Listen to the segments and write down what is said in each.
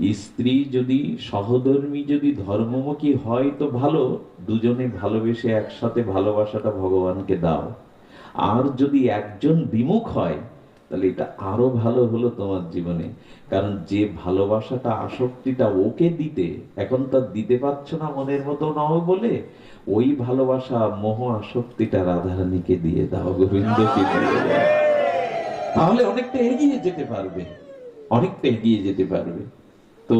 স্ত্রী যদি সহধর্মী যদি ধর্মমুখী হয় তো ভালো, দুজনে ভালোবেসে একসাথে ভালোবাসাটা ভগবানকে দাও। আর যদি একজন বিমুখ হয়, তাহলে এটা আরও ভালো হলো তোমার জীবনে। কারণ যে ভালোবাসাটা, আসক্তিটা ওকে দিতে, এখন তার দিতে পারছ না মনের মতো নাও বলে, ওই ভালোবাসা, মোহ, আসক্তিটা রাধারানীকে দিয়ে দাও, গোবিন্দকে দিয়ে দাও। তাহলে অনেকটা এগিয়ে যেতে পারবে। অনেকটা এগিয়ে যেতে পারবে। তো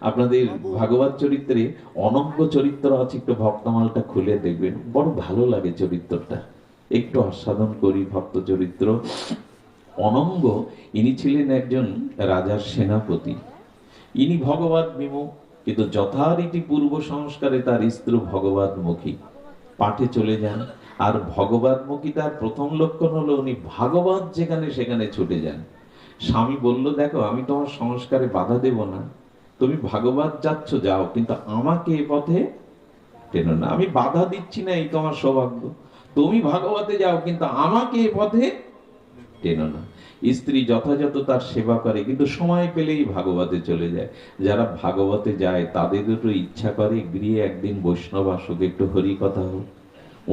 আপনাদের ভাগবত চরিত্রে অনঙ্গ চরিত্র আছে একটু ভক্তমালটা খুলে দেখবেন। বড় ভালো লাগে চরিত্রটা। একটু আস্বাদন করি ভক্ত চরিত্র। অনঙ্গ ইনি ছিলেন একজন রাজার সেনাপতি। ইনি ভগবত বিমুখ কিন্তু যথারীতি পূর্ব সংস্কারে তার স্ত্রী ভগবতমুখী পাঠে চলে যান আর ভগবতমুখী তার প্রথম লক্ষণ হলো উনি ভাগবত যেখানে সেখানে ছুটে যান। স্বামী বলল দেখো আমি তোমার সংস্কারে বাধা দেব না। তুমি ভাগবত যাচ্ছ, যাও, কিন্তু আমাকে এ পথে টেনো না। আমি বাধা দিচ্ছি না এই তোমার সৌভাগ্য। তুমি ভাগবতে যাও, কিন্তু আমাকে এ পথে টেনো না। স্ত্রী যথাযথ তার সেবা করে, কিন্তু সময় পেলেই ভাগবতে চলে যায়। যারা ভাগবতে যায়, তাদের দুটো ইচ্ছা করে, গৃহে একদিন বৈষ্ণব আসুক, একটু হরি কথা হোক।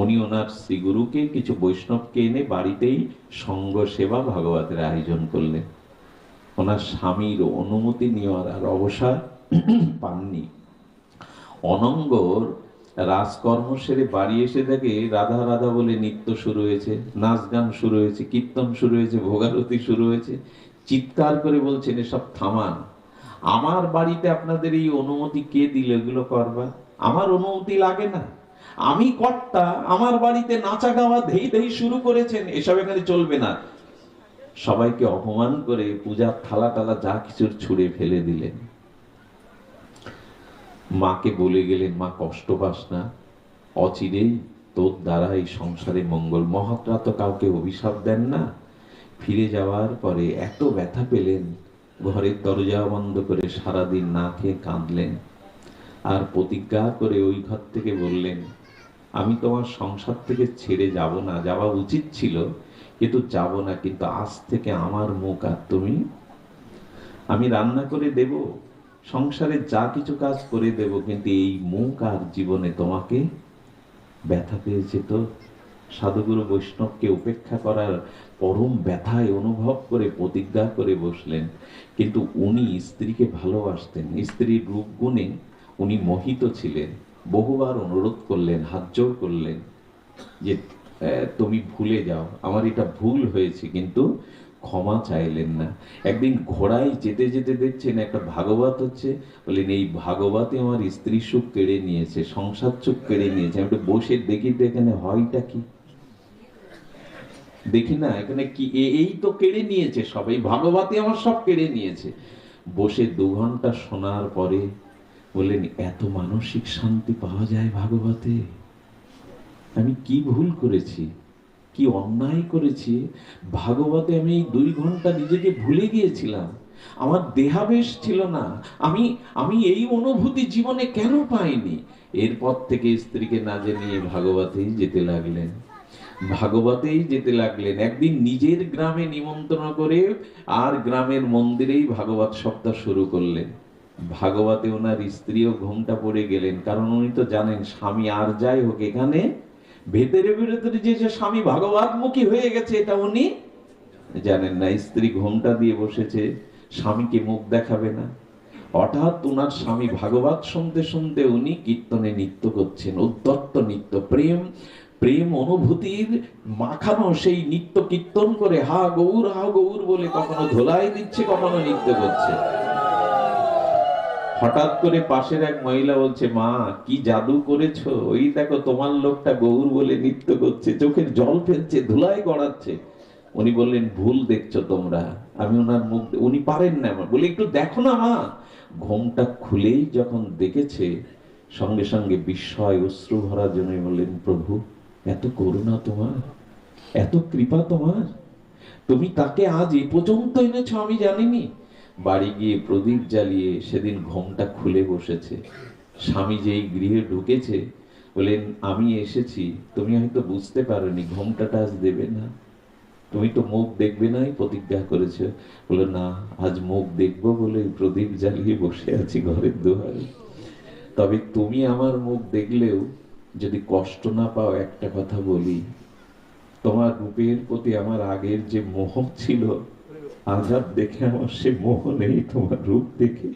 উনি ওনার শ্রীগুরুকে কিছু বৈষ্ণবকে এনে বাড়িতেই সঙ্গ সেবা ভাগবতের আয়োজন করলেন। ওনার স্বামীর অনুমতি নেওয়ার আর অবসর পাননি। অনঙ্গর রাজকর্ম সেরে বাড়ি এসে দেখে রাধা রাধা বলে নৃত্য শুরু হয়েছে, নাচ গান শুরু হয়েছে, কীর্তন শুরু হয়েছে, ভোগারতি শুরু হয়েছে। চিৎকার করে বলছেন, এসব থামান, আমার বাড়িতে আপনাদের এই অনুমতি কে দিল? এগুলো করবা? আমার অনুমতি লাগে না। আমি কর্তা, আমার বাড়িতে নাচা গাওয়া ধেই ধেই শুরু করেছেন, এসব এখানে চলবে না। সবাইকে অপমান করে পূজার থালা টালা যা কিছুর ছুঁড়ে ফেলে দিলেন। মাকে বলে গেলেন, মা, কষ্ট পাস না। অচিরেই তোর দ্বারা এই সংসারে মঙ্গল। মহাত্মা তো কাউকে অভিশাপ দেন না। ফিরে যাওয়ার পরে এত ব্যথা পেলেন, ঘরের দরজা বন্ধ করে সারাদিন না খেয়ে কাঁদলেন। আর প্রতিজ্ঞা করে ওই ঘর থেকে বললেন, আমি তোমার সংসার থেকে ছেড়ে যাব না। যাওয়া উচিত ছিল কিন্তু যাব না, কিন্তু আজ থেকে আমার মুখ আর তুমি? আমি রান্না করে দেব, সংসারে যা কিছু কাজ করে দেব, কিন্তু এই মুখ আর জীবনে তোমাকে ব্যথা পেয়েছে তো? সাধুগুরু বৈষ্ণবকে উপেক্ষা করার পরম ব্যথায় অনুভব করে প্রতিজ্ঞা করে বসলেন। কিন্তু উনি স্ত্রীকে ভালোবাসতেন, স্ত্রীর রূপ গুণে উনি মোহিত ছিলেন। বহুবার অনুরোধ করলেন হাত জোর করলেন যে তুমি ভুলে যাও। আমার এটা ভুল হয়েছে, কিন্তু ক্ষমা চাইলেন না। একদিন ঘোড়ায় যেতে যেতে দেখছেন একটা ভাগবত হচ্ছে, বললেন, এই ভাগবতে আমার স্ত্রী সুখ কেড়ে নিয়েছে, সংসার সুখ কেড়ে নিয়েছে। আমি বসে দেখি তো এখানে হয়টা কি? দেখি না, এখানে কি? এই তো কেড়ে নিয়েছে সবাই ভাগবতে আমার সব কেড়ে নিয়েছে। বসে দু ঘণ্টা শোনার পরে বললেন, এত মানসিক শান্তি পাওয়া যায় ভাগবতে? আমি কি ভুল করেছি? কি অন্যায় করেছি? ভাগবতে আমি দুই ঘণ্টা নিজেকে ভুলে গিয়েছিলাম। আমার দেহাবেশ ছিল না। আমি আমি এই অনুভূতি জীবনে কেন পাইনি? এরপর থেকে স্ত্রীকে না জানিয়ে ভাগবতেই যেতে লাগলেন। ভাগবতেই যেতে লাগলেন। একদিন নিজের গ্রামে নিমন্ত্রণ করে আর গ্রামের মন্দিরেই ভাগবত সপ্তাহ শুরু করলেন। ভাগবতে ওনার স্ত্রীও ঘুমটা পড়ে গেলেন। কারণ উনি তো জানেন, স্বামী আর যাই হোক, এখানে ভেতরে ভেতরে যে স্বামী ভাগবতমুখী হয়ে গেছে, এটা উনি জানেন না। স্ত্রী ঘোমটা দিয়ে বসেছে, স্বামীকে মুখ দেখাবে না। হঠাৎ ওনার স্বামী ভাগবত শুনতে শুনতে উনি কীর্তনে নৃত্য করছেন উদ্যত্ত নৃত্য, প্রেম প্রেম অনুভূতির মাখানো সেই নৃত্য কীর্তন করে, হা গৌর হা গৌর বলে কখনো ধোলাই দিচ্ছে, কখনো নৃত্য করছে। হঠাৎ করে পাশের এক মহিলা বলছে, মা, কি জাদু করেছ? ওই দেখো তোমার লোকটা গৌর বলে নৃত্য করছে, চোখের জল ফেলছে, ধুলাই গড়াচ্ছে। উনি বললেন, ভুল দেখছ তোমরা। আমি ওনার মুখ উনি পারেন না, আমার বলি, একটু দেখো না, মা। ঘোমটা খুলেই যখন দেখেছে, সঙ্গে সঙ্গে বিস্ময় অশ্রু ভরা জন্য বললেন, প্রভু, এত করুণা তোমার, এত কৃপা তোমার। তুমি তাকে আজ এ পর্যন্ত এনেছো, আমি জানিনি। বাড়ি গিয়ে প্রদীপ জ্বালিয়ে সেদিন ঘোমটা খুলে বসেছে। স্বামী যেই গৃহে ঢুকেছে বলেন আমি এসেছি, তুমি হয়তো বুঝতে পারোনি ঘোমটাটা আজ দেবে না। তুমি তো মুখ দেখবে নাই প্রতিজ্ঞা করেছ। বলে না, আজ মুখ দেখব বলে প্রদীপ জ্বালিয়ে বসে আছি ঘরের দুয়ারে। তবে তুমি আমার মুখ দেখলেও যদি কষ্ট না পাও, একটা কথা বলি। তোমার রূপের প্রতি আমার আগের যে মোহ ছিল আজ আর দেখে আমার সে মোহ নেই, তোমার রূপ দেখে।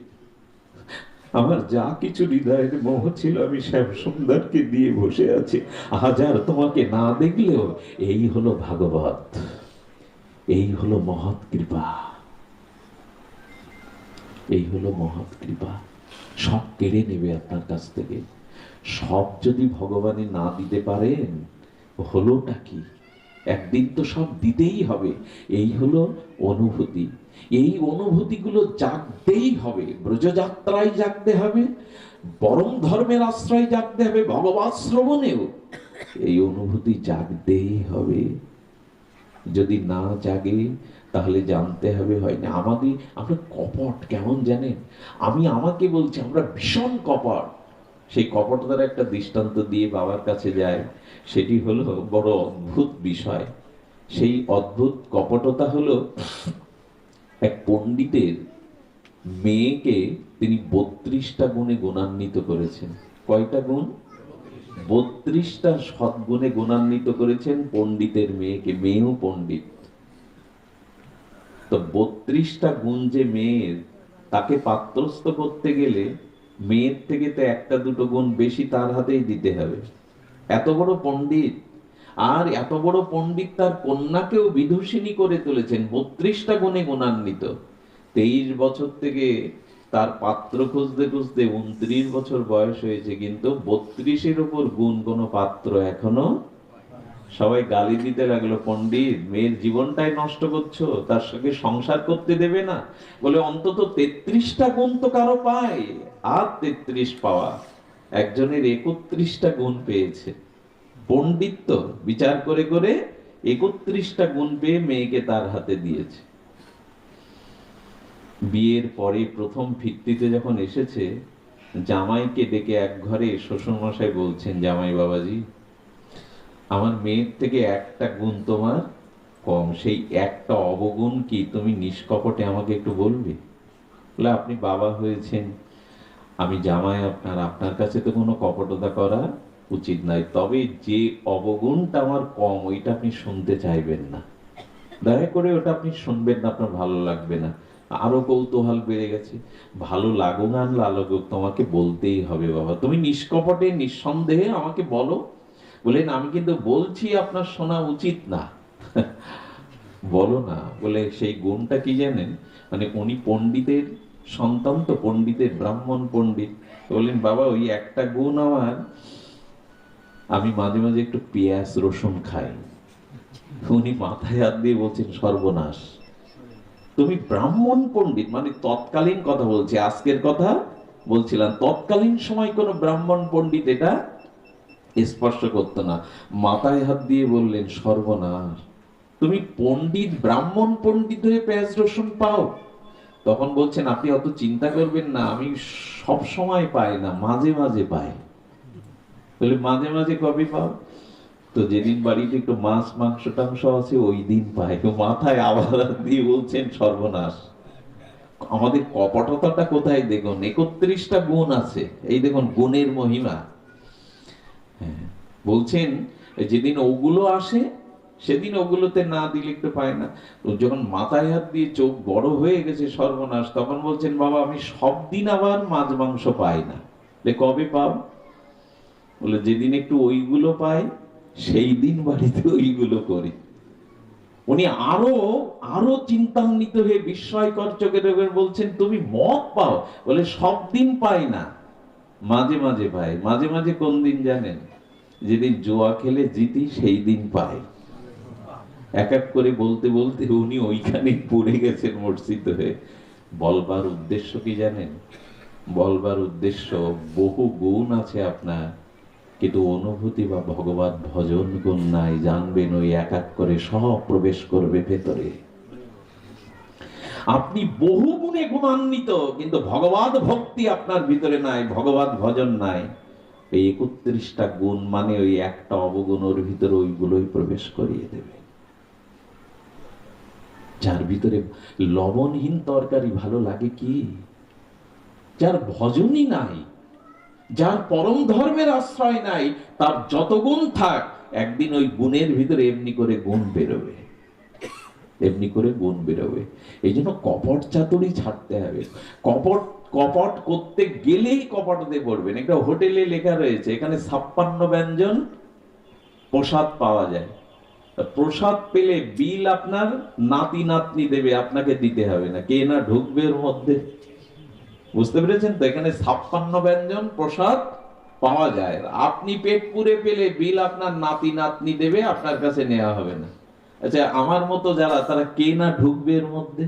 আমার যা কিছু হৃদয়ের মোহ ছিল, আমি শ্যাম সুন্দরকে দিয়ে বসে আছি। আজ আর তোমাকে না দেখলেও এই হলো ভাগবত, এই হলো মহৎ কৃপা। এই হলো মহৎ কৃপা। সব কেড়ে নেবে আপনার কাছ থেকে। সব যদি ভগবানে না দিতে পারেন, হলোটা কি? একদিন তো সব দিতেই হবে। এই হলো অনুভূতি। এই অনুভূতিগুলো জাগতেই হবে। ব্রজযাত্রায় জাগতে হবে, পরম ধর্মের আশ্রয় জাগতে হবে, ভগবান শ্রবণেও। এই অনুভূতি জাগতেই হবে। যদি না জাগে, তাহলে জানতে হবে, হয় না? আমাদের আমরা কপট কেমন জানেন? আমি আমাকে বলছি, আমরা ভীষণ কপট। সেই কপটতার একটা দৃষ্টান্ত দিয়ে বাবার কাছে যায়। সেটি হলো বড় অদ্ভুত বিষয়। সেই অদ্ভুত কপটতা হলো এক পণ্ডিতের মেয়েকে তিনি বত্রিশটা গুণে গুণান্বিত করেছেন। কয়টা গুণ? বত্রিশটা সদ্গুণে গুণান্বিত করেছেন পণ্ডিতের মেয়েকে, মেয়েও পণ্ডিত। তো বত্রিশটা গুণ যে মেয়ের, তাকে পাত্রস্থ করতে গেলে মেয়ের থেকে তো একটা দুটো গুণ বেশি তার হাতেই দিতে হবে। এত বড় পণ্ডিত। আর এত বড় পণ্ডিত তার কন্যাকেও বিদূষিনী করে তুলেছেন, বত্রিশটা গুণে গুণান্বিত। তেইশ বছর থেকে তার পাত্র খুঁজতে খুঁজতে উনত্রিশ বছর বয়স হয়েছে, কিন্তু বত্রিশের উপর গুণ কোনো পাত্র এখনও সবাই গালি দিতে লাগল, পণ্ডিত, মেয়ের জীবনটাই নষ্ট করছ, তার সঙ্গে সংসার করতে দেবে না? বলে, অন্তত তেত্রিশটা গুণ তো কারও পায়, আর তেত্রিশ পাওয়া একজনের একত্রিশটা গুণ পেয়েছে। পণ্ডিত্য বিচার করে করে একত্রিশটা গুণ পেয়ে মেয়েকে তার হাতে দিয়েছে। বিয়ের পরে প্রথম ভিত্তিতে যখন এসেছে, জামাইকে ডেকে এক ঘরে শ্বশুরমশাই বলছেন, জামাই বাবাজি, আমার মেয়ের থেকে একটা গুণ তোমার কম। সেই একটা অবগুণ কি তুমি নিষ্কপটে আমাকে একটু বলবে? বলে, আপনি বাবা হয়েছেন। আমি জামাই আপনার আপনার কাছে তো কোনো কপটতা করা উচিত নয়। তবে যে অবগুণটা আমার কম, ওইটা আপনি শুনতে চাইবেন না। দয়া করে ওটা আপনি শুনবেন না, আপনার ভালো লাগবে না। আরও কৌতূহল বেড়ে গেছে। ভালো লাগুক আর লাগুক, তোমাকে বলতেই হবে বাবা। তুমি নিষ্কপটে, নিঃসন্দেহে আমাকে বলো। বলেন, আমি কিন্তু বলছি, আপনার শোনা উচিত না। বলো না। বলে সেই গুণটা কি জানেন? মানে উনি পণ্ডিতের সন্তান তো পণ্ডিতের, ব্রাহ্মণ পণ্ডিত। বললেন, বাবা, ওই একটা গুণ আমার। আমি মাঝে মাঝে একটু পেঁয়াজ, রসুন খাই। উনি মাথায় হাত দিয়ে বলছেন, সর্বনাশ। তুমি ব্রাহ্মণ পণ্ডিত মানে তৎকালীন কথা বলছি, আজকের কথা বলছিলাম। তৎকালীন সময় কোন ব্রাহ্মণ পণ্ডিত এটা স্পর্শ করতো না। মাথায় হাত দিয়ে বললেন, সর্বনাশ। তুমি পণ্ডিত, ব্রাহ্মণ পণ্ডিত হয়ে পেঁয়াজ, রসুন পাও? তখন বলছেন আপনি অত চিন্তা করবেন না আমি সব সময় পাই না মাঝে মাঝে পাই। বলে মাঝে মাঝে কবে পাও? তো যেদিন বাড়িতে একটু মাছ মাংস টাংস আছে ওই দিন পাই। তো মাথায় আবার দিয়ে বলছেন সর্বনাশ। আমাদের কপটতাটা কোথায় দেখুন? একত্রিশটা গুণ আছে। এই দেখুন গুণের মহিমা। হ্যাঁ, বলছেন যেদিন ওগুলো আসে সেদিন ওগুলোতে না দিলে একটু পায় না। যখন মাথায় হাত দিয়ে চোখ বড় হয়ে গেছে সর্বনাশ, তখন বলছেন, বাবা, আমি সব দিন আবার মাছ মাংস পাই না। কবে পাও? বলে, যেদিন একটু ওইগুলো পাই, সেই দিন বাড়িতে ওইগুলো করি। উনি আরও আরও চিন্তান্বিত হয়ে বিস্ময়কর চোখে বলছেন, তুমি মদ পাও? বলে, সব দিন পাই না। মাঝে মাঝে পাই। মাঝে মাঝে কোন দিন জানেন? যেদিন জোয়া খেলে জিতি, সেই দিন পাই। এক এক করে বলতে বলতে উনি ওইখানে পড়ে গেছেন মসজিদ হয়ে। বলবার উদ্দেশ্য কি জানেন? বলবার উদ্দেশ্য, বহু গুণ আছে আপনার, কিন্তু অনুভূতি বা ভগবত ভজন গুণ নাই, জানবেন ওই এক এক করে সব প্রবেশ করবে ভেতরে। আপনি বহু গুণে গুণান্বিত, কিন্তু ভগবত ভক্তি আপনার ভিতরে নাই ভগবত ভজন নাই। এই একত্রিশটা গুণ মানে ওই একটা অবগুণ ওর ভিতরে ওইগুলোই প্রবেশ করিয়ে দেবে। যার ভিতরে লবণহীন তরকারি ভালো লাগে কি? যার ভজনই নাই, যার পরম ধর্মের আশ্রয় নাই, তার যত গুণ থাক, একদিন ওই গুণের ভিতরে এমনি করে গুণ বেরোবে। এমনি করে গুণ বেরোবে। এই জন্য কপট চাতুরি ছাড়তে হবে। কপট কপট করতে গেলেই কপটতে পড়বেন একটা হোটেলে লেখা রয়েছে, এখানে ছাপ্পান্ন ব্যঞ্জন প্রসাদ পাওয়া যায়। প্রসাদ পেলে বিল আপনার নাতি নাতনি দেবে, আপনাকে দিতে হবে না। কে না ঢুকবে এর মধ্যে? বুঝতে পেরেছেন তো? এখানে ছাপ্পান্ন ব্যঞ্জন প্রসাদ পাওয়া যায়। আপনি পেট পুরে পেলে বিল আপনার নাতি নাতনি দেবে, আপনার কাছে নেওয়া হবে না। আচ্ছা আমার মতো যারা, তারা কে না ঢুকবে এর মধ্যে?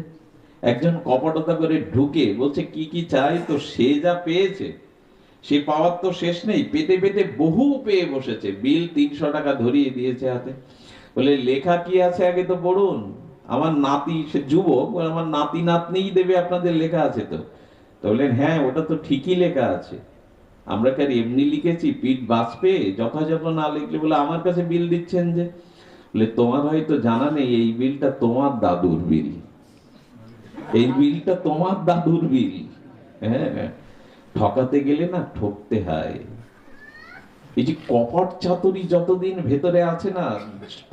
একজন কপটতা করে ঢুকে বলছে, কি কি চাই তো, সে যা পেয়েছে, সে পাওয়ার তো শেষ নেই। পেতে পেতে বহু পেয়ে বসেছে। বিল তিনশো টাকা ধরিয়ে দিয়েছে হাতে। বলে, লেখা কি আছে আগে তো পড়ুন? আমার নাতি, সে যুবক আমার নাতি নাতনিই দেবে, আপনাদের লেখা আছে তো। তো বললেন হ্যাঁ ওটা তো ঠিকই লেখা আছে। আমরা কি আর এমনি লিখেছি? পিঠ বাঁচবে? যথাযথ না লিখলে? বলে, আমার কাছে বিল দিচ্ছেন যে? বলে, তোমার হয়তো জানা নেই, এই বিলটা তোমার দাদুর বিল। এই বিলটা তোমার দাদুর বিল। হ্যাঁ ঠকাতে গেলে না ঠকতে হয়। এই যে কপট চাতুরি যতদিন ভেতরে আছে না,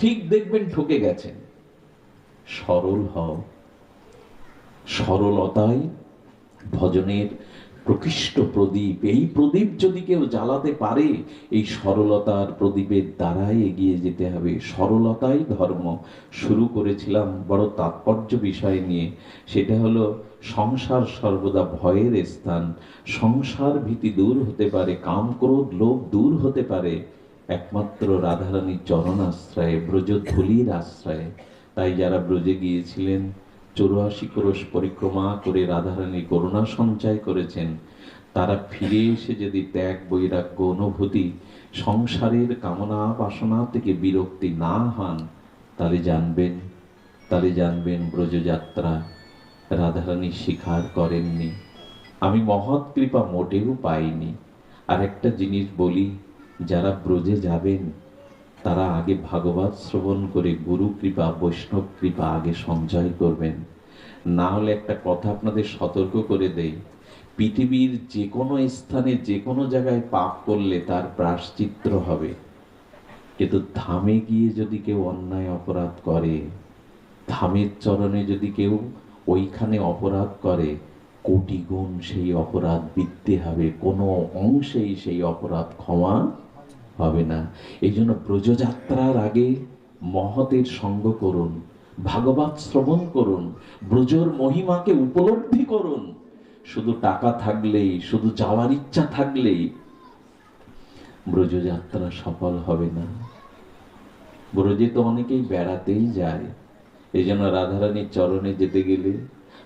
ঠিক দেখবেন ঠকে গেছেন। সরল হও। সরলতাই ভজনের প্রকৃষ্ট প্রদীপ, এই প্রদীপ যদি কেউ জ্বালাতে পারে, এই সরলতার প্রদীপের দ্বারাই এগিয়ে যেতে হবে। সরলতাই ধর্ম। শুরু করেছিলাম বড় তাৎপর্য বিষয় নিয়ে। সেটা হলো সংসার সর্বদা ভয়ের স্থান। সংসার ভীতি দূর হতে পারে কাম ক্রোধ লোভ দূর হতে পারে। একমাত্র রাধারানীর চরণ আশ্রয়ে ব্রজধুলির আশ্রয়ে। তাই যারা ব্রজে গিয়েছিলেন, চৌরাশি ক্রোশ পরিক্রমা করে রাধারানী করুণা সঞ্চয় করেছেন। তারা ফিরে এসে যদি ত্যাগ, বৈরাগ্য, অনুভূতি, সংসারের কামনা বাসনা থেকে বিরক্তি না হন, তাহলে জানবেন তাহলে জানবেন ব্রজযাত্রা রাধারানী স্বীকার করেননি। আমি মহৎ কৃপা মোটেও পাইনি। আর একটা জিনিস বলি, যারা ব্রজে যাবেন, তারা আগে ভাগবত শ্রবণ করে গুরু কৃপা, বৈষ্ণব কৃপা আগে সঞ্চয় করবেন। না হলে একটা কথা আপনাদের সতর্ক করে দেই, পৃথিবীর যে কোনো স্থানে যে কোনো জায়গায় পাপ করলে তার প্রাশ্চিত্র হবে। কিন্তু ধামে গিয়ে যদি কেউ অন্যায় অপরাধ করে, ধামের চরণে যদি কেউ ওইখানে অপরাধ করে কোটি গুণ সেই অপরাধ বৃদ্ধি হবে, কোনো অংশেই সেই অপরাধ ক্ষমা হবে না। এই জন্য ব্রজযাত্রার আগে মহতের সঙ্গ করুন, ভাগবত শ্রবণ করুন, ব্রজর মহিমাকে উপলব্ধি করুন। শুধু টাকা থাকলেই, শুধু যাওয়ার ইচ্ছা থাকলেই ব্রজযাত্রা সফল হবে না। ব্রজে তো অনেকেই বেড়াতেই যায়। এই জন্য রাধারানীর চরণে যেতে গেলে,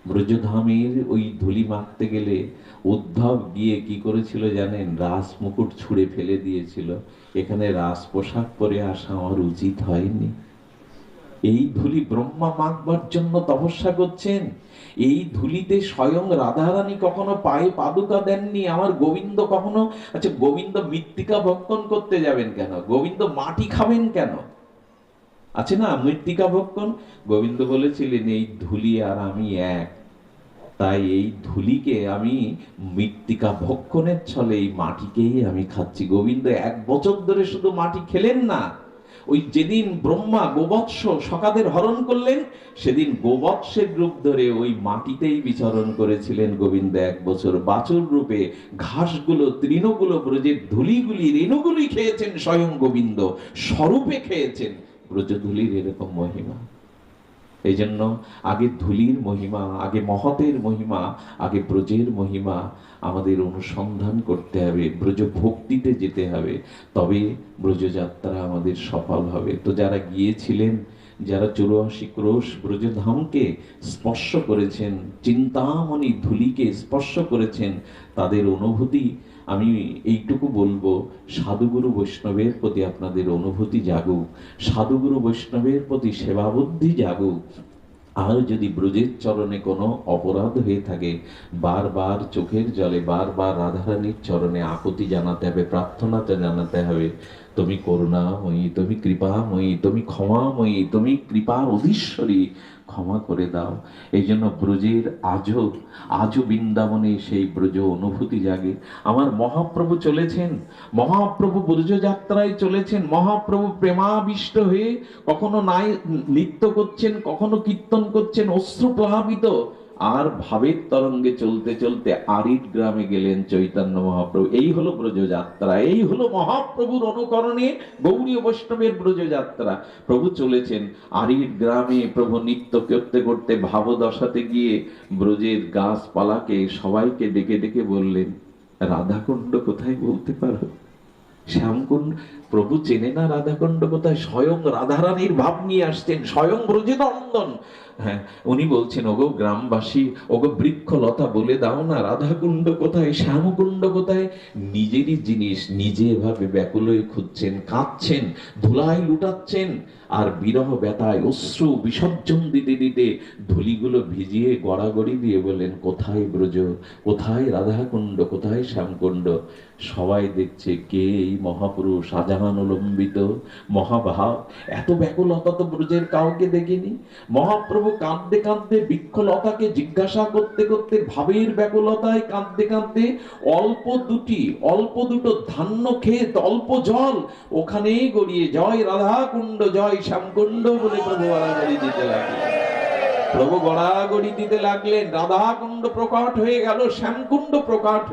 ব্রজধামের ওই ধুলি মাখতে গেলে উদ্ধব গিয়ে কি করেছিল জানেন? রাস মুকুট ছুঁড়ে ফেলে দিয়েছিল। এখানে রাস পোশাক পরে আসা আমার উচিত হয়নি। এই ধুলি ব্রহ্মা মাখবার জন্য তপস্যা করছেন? এই ধুলিতে স্বয়ং রাধারানী কখনো পায়ে পাদুকা দেননি? আমার গোবিন্দ কখনো? আচ্ছা গোবিন্দ মৃত্তিকা ভক্ষণ করতে যাবেন কেন? গোবিন্দ মাটি খাবেন কেন? আছে না, মৃত্তিকা ভক্ষণ? গোবিন্দ বলেছিলেন, এই ধুলি আর আমি এক। তাই এই ধুলিকে আমি মৃত্তিকা ভক্ষণের ছলে, এই মাটিকেই আমি খাচ্ছি। গোবিন্দ এক বছর ধরে শুধু মাটি খেলেন না, ওই যেদিন ব্রহ্মা গোবৎস সকাদের হরণ করলেন, সেদিন গোবৎসের রূপ ধরে ওই মাটিতেই বিচরণ করেছিলেন গোবিন্দ এক বছর। বাছুর রূপে ঘাসগুলো, তৃণগুলো, ব্রজের ধুলিগুলি, রেণুগুলি খেয়েছেন স্বয়ং গোবিন্দ, স্বরূপে খেয়েছেন। ব্রজধুলির এরকম মহিমা। এই জন্য আগে ধুলির মহিমা, আগে মহতের মহিমা, আগে ব্রজের মহিমা আমাদের অনুসন্ধান করতে হবে ব্রজ ভক্তিতে যেতে হবে। তবে ব্রজযাত্রা আমাদের সফল হবে। তো যারা গিয়েছিলেন, যারা চৌরাশি ক্রোশ ব্রজধামকে স্পর্শ করেছেন, চিন্তামণি ধুলিকে স্পর্শ করেছেন, তাদের অনুভূতি আমি এইটুকু বলব, সাধুগুরু বৈষ্ণবের প্রতি আপনাদের অনুভূতি জাগুক, সাধুগুরু বৈষ্ণবের প্রতি সেবাবুদ্ধি জাগুক। আর যদি ব্রজের চরণে কোনো অপরাধ হয়ে থাকে, বারবার চোখের জলে, বারবার রাধারানীর চরণে আকুতি জানাতে হবে প্রার্থনাতে জানাতে হবে, তুমি করুণাময়ী, তুমি কৃপাময়ী, তুমি ক্ষমাময়ী, তুমি কৃপার অধীশ্বরী ক্ষমা করে দাও। এই জন্য ব্রজের আজও আজও বৃন্দাবনে সেই ব্রজ অনুভূতি জাগে। আমার মহাপ্রভু চলেছেন, মহাপ্রভু ব্রজযাত্রায় চলেছেন, মহাপ্রভু প্রেমাবিষ্ট হয়ে কখনো নাই, নৃত্য করছেন, কখনো কীর্তন করছেন, অশ্রু প্লাবিত আর ভাবের তরঙ্গে চলতে চলতে আরিড গ্রামে গেলেন চৈতন্য মহাপ্রভু। এই হলো ব্রজযাত্রা, এই হলো মহাপ্রভুর অনুকরণে গৌরী বৈষ্ণবের ব্রজযাত্রা। প্রভু চলেছেন আরিড গ্রামে, প্রভু নিত্য করতে করতে ভাবদশাতে গিয়ে ব্রজের গাছপালাকে সবাইকে ডেকে ডেকে বললেন, রাধাকুণ্ড কোথায় বলতে পারো? শ্যামকুণ্ড, প্রভু চেনে না রাধাকুণ্ড কোথায়? স্বয়ং রাধারানীর ভাব নিয়ে আসছেন, স্বয়ং ব্রজনন্দন হ্যাঁ উনি বলছেন, ওগো গ্রামবাসী, ওগো বৃক্ষলতা বলে দাও না, রাধাকুণ্ড কোথায়, শ্যামকুণ্ড কোথায়? নিজেরই জিনিস নিজে এভাবে ব্যাকুল হয়ে খুঁজছেন, কাঁদছেন ধুলায় লুটাচ্ছেন, আর বিরহ ব্যথায়, অশ্রু বিসর্জন দিতে দিতে ধুলিগুলো ভিজিয়ে গড়াগড়ি দিয়ে বলেন কোথায় ব্রজ? কোথায় রাধাকুণ্ড? কোথায় শ্যামকুণ্ড? সবাই দেখছে, কে এই মহাপুরুষ শাহজাহান অবলম্বিত মহাভাব এত ব্যাকুলতা তো ব্রজের কাউকে দেখিনি। মহাপ্রভু কাঁদতে কাঁদতে, বৃক্ষলতাকে জিজ্ঞাসা করতে করতে, ভাবের ব্যাকুলতায় কাঁদতে কাঁদতে, অল্প দুটি, অল্প দুটো ধান্য ক্ষেত, অল্প জল, ওখানেই গড়িয়ে জয় রাধাকুণ্ড, জয় শ্যামকুণ্ড বলে প্রভু গড়াগড়ি দিতে লাগলেন। প্রভু গড়াগড়ি দিতে লাগলেন, রাধাকুণ্ড প্রকাট হয়ে গেল, শ্যামকুণ্ড প্রকট